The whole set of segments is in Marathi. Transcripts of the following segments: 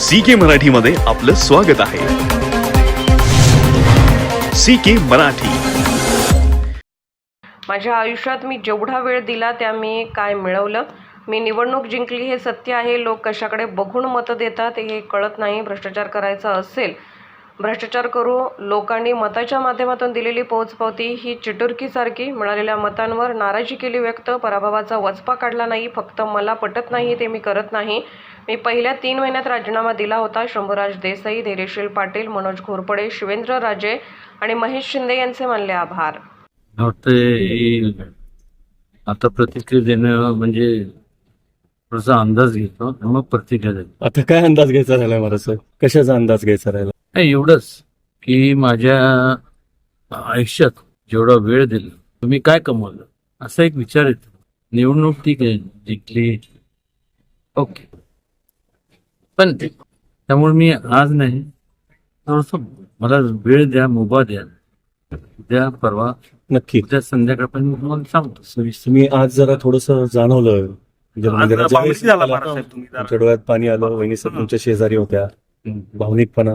सी के मराठी मध्ये आपलं स्वागत आहे. C K Marathi. माझ्या आयुष्यात मी जेवढा वेळ दिला त्या मी काय मिळवलं? मी निवडणूक जिंकली हे सत्य आहे. लोक कशाकडे बघून मतं देतात हे कळत नाही. भ्रष्टाचार करायचा असेल भ्रष्टाचार करू लोकांनी मताच्या माध्यमातून दिलेली पोचपावती ही चिटुरकीसारखी मिळालेल्या मतांवर नाराजी केली व्यक्त पराभवाचा वचपा काढला नाही फक्त मला पटत नाही ते मी करत नाही. मी पहिल्या तीन महिन्यात राजीनामा दिला होता. शंभूराज देसाई धैर्यशील पाटील मनोज घोरपडे शिवेंद्र राजे आणि महेश शिंदे यांचे मानले आभार. आता प्रतिक्रिया देणं म्हणजे थोडासा अंदाज घेतो मग प्रतिक्रिया देतो. आता काय अंदाज घ्यायचा राहिला मला सर? कशाचा अंदाज घ्यायचा राहिला? नाही एवढंच की माझ्या आयुष्यात जेवढा वेळ दिला तुम्ही काय कमवलं? असा एक विचार येतो. निवडणूक ठीक आहे जिंकली. ओके. पण त्यामुळे मी आज नाही. थोडस मला वेळ द्या मुभा द्या. उद्या परवा नक्की. उद्या संध्याकाळपर्यंत मी तुम्हाला सांगतो. तुम्ही आज जरा थोडस जाणवलं. म्हणजे झाला बाळासाहेब तुम्ही जरा. तुमच्या डोळ्यात पाणी आलं वहिनी सर तुमच्या शेजारी होत्या. भावनिकपणा.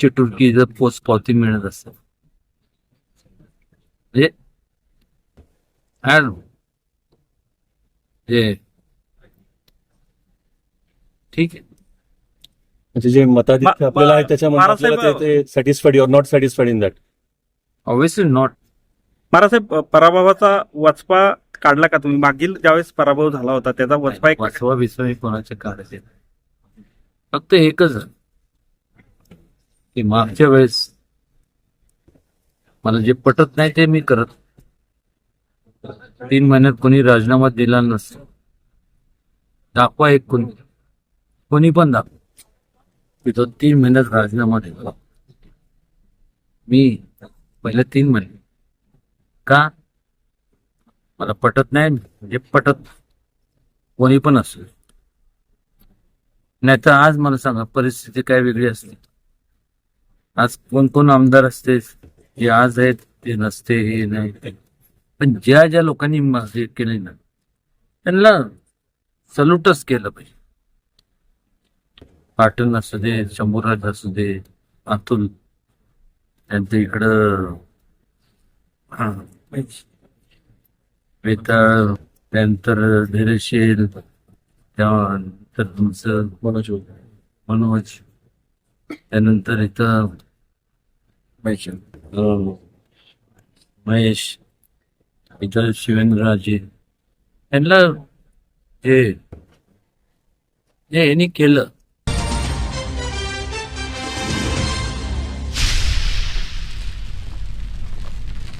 चिटुरकी जर पोच पावती मिळत असतात म्हणजे ठीक आहे. म्हणजे जे मताधिक्य आपल्याला आहे त्याच्यामध्ये Balasaheb- satisfied your not satisfied in that obviously not Maharajsaheb पराभवाचा वचपा काढला का तुम्ही? मागील ज्यावेळेस पराभव झाला होता त्याचा वचपा एक वाचवा बिचवा हे कोणाच्या काढायचे फक्त एकच आहे. की मागच्या वेळेस मला जे पटत नाही ते मी करत. तीन महिन्यात कोणी राजीनामा दिला नसतो. दाखवा एक कोणी. कोणी पण दाखवा. मी तो तीन महिन्यात राजीनामा दिला. मी पहिले तीन महिने. का? मला पटत नाही म्हणजे पटत कोणी पण असो नाही तर आज मला सांगा परिस्थिती काय वेगळी असते आज कोण कोण आमदार असते जे आज आहेत ते नसते हे नाही. पण ज्या ज्या लोकांनी हे केले ना त्यांना सल्यूटच केलं पाहिजे पाटण असू दे शंभूराज असू दे अतुल त्यांचं इकडं हा, वेताळ त्यानंतर धैर्यशील त्यानंतर तुमचं मनोज मनोज त्यानंतर इथं महेश अं, महेश इथं शिवेंद्रराजे यांना जे जे यांनी केलं